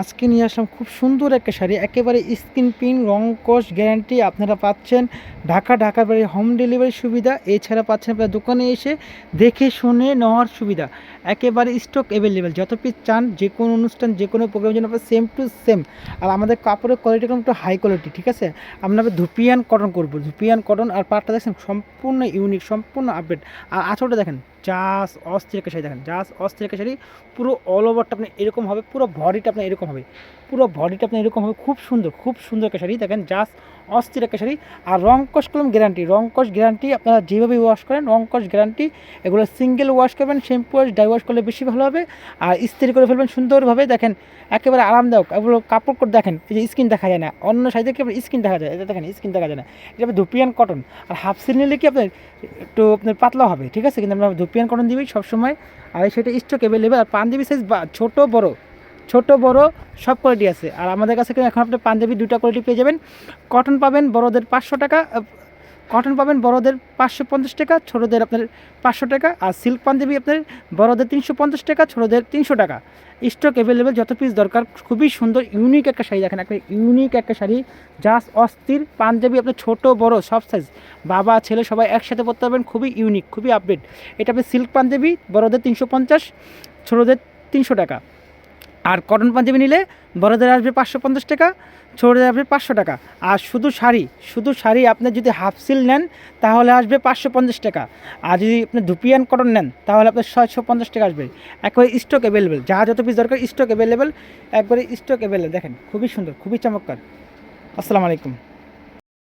আজকে নিয়ে আসলাম খুব সুন্দর একটা শাড়ি, একেবারে স্ক্রিন প্রিন্ট, রং কস গ্যারান্টি আপনারা পাচ্ছেন। ঢাকা, ঢাকার বাড়ি হোম ডেলিভারি সুবিধা, এছাড়া পাচ্ছেন আপনার দোকানে এসে দেখে শুনে নেওয়ার সুবিধা। একেবারে স্টক অ্যাভেলেবেল যত পিস চান, যে কোনো অনুষ্ঠান, যে কোনো প্রোগ্রামের জন্য আপনার সেম টু সেম আর আমাদের কাপড়ের কোয়ালিটি একটু হাই কোয়ালিটি ঠিক আছে? আমরা ধুপিয়ান কটন করব, ধুপিয়ান কটন আর পাটটা দেখছেন সম্পূর্ণ ইউনিক সম্পূর্ণ আপডেট আর আঁচলটা দেখেন জাস অস্থির একটা শাড়ি দেখেন জাস অস্থির একটা শাড়ি পুরো অল ওভারটা আপনার এরকম হবে, পুরো বডিটা আপনার এরকম হবে, পুরো বডিটা আপনার এরকম হবে, খুব সুন্দর খুব সুন্দর শাড়ি দেখেন, জাস্ট অস্থির একটা শাড়ি। আর রং কস কলম গ্যারান্টি রং কস গ্যারান্টি আপনারা যেভাবে ওয়াশ করেন রং কস গ্যারান্টি এগুলো সিঙ্গেল ওয়াশ করবেন শ্যাম্পু ওয়াশ ডাই ওয়াশ করলে বেশি ভালো হবে। আর ইস্ত্রি করে ফেলবেন সুন্দরভাবে, দেখেন একেবারে আরামদায়ক। এগুলো কাপড় করে দেখেন, এই যে স্কিন দেখা যায় না। অন্য শাড়িতে কি স্কিন দেখা যায়? এটা দেখেন স্কিন দেখা যায় না। এটা ধুপিয়ান কটন আর হাফ সিল নিলে কি আপনার একটু আপনার পাতলা হবে, ঠিক আছে? কিন্তু আমরা ধুপিয়ান কটন দিবি সবসময়। আর সেটা স্টক অ্যাভেলেবেল আর পাঞ্জাবি সাইজ বা ছোটো বড়। ছোট, বড় সব কোয়ালিটি আছে। আর আমাদের কাছে কিন্তু এখন আপনি পাঞ্জাবি দুটা কোয়ালিটি পেয়ে যাবেন। কটন পাবেন বড়দের পাঁচশো টাকা কটন পাবেন বড়দের পাঁচশো পঞ্চাশ টাকা, ছোটোদের আপনার পাঁচশো টাকা, আর সিল্ক পাঞ্জাবি আপনার বড়দের তিনশো পঞ্চাশ টাকা, ছোটোদের তিনশো টাকা। স্টক অ্যাভেলেবেল যত পিস দরকার, খুবই সুন্দর ইউনিক একটা শাড়ি দেখেন একটা ইউনিক একটা শাড়ি। জাস্ট অস্থির, পাঞ্জাবি আপনার ছোটো, বড়, সব সাইজ বাবা, ছেলে সবাই একসাথে পরতে পারবেন, খুবই ইউনিক খুবই আপডেট এটা আপনি সিল্ক পাঞ্জাবি, বড়দের তিনশো পঞ্চাশ, ছোটোদের তিনশো টাকা। আর কটন পাঞ্জাবি নিলে বড়দের আসবে পাঁচশো পঞ্চাশ টাকা, ছোটদের আসবে পাঁচশো টাকা। আর শুধু শাড়ি শুধু শাড়ি আপনি যদি হাফ সিল নেন, তাহলে আসবে পাঁচশো পঞ্চাশ টাকা। আর যদি আপনি ধুপিয়ান কটন নেন, তাহলে আপনার ছয়শো পঞ্চাশ টাকা আসবে। একবারে স্টক অ্যাভেলেবেল যা যত পিস দরকার স্টক অ্যাভেলেবেল একবারে স্টক অ্যাভেলেবেল দেখেন, খুবই সুন্দর, খুবই চমৎকার। আসসালামু আলাইকুম।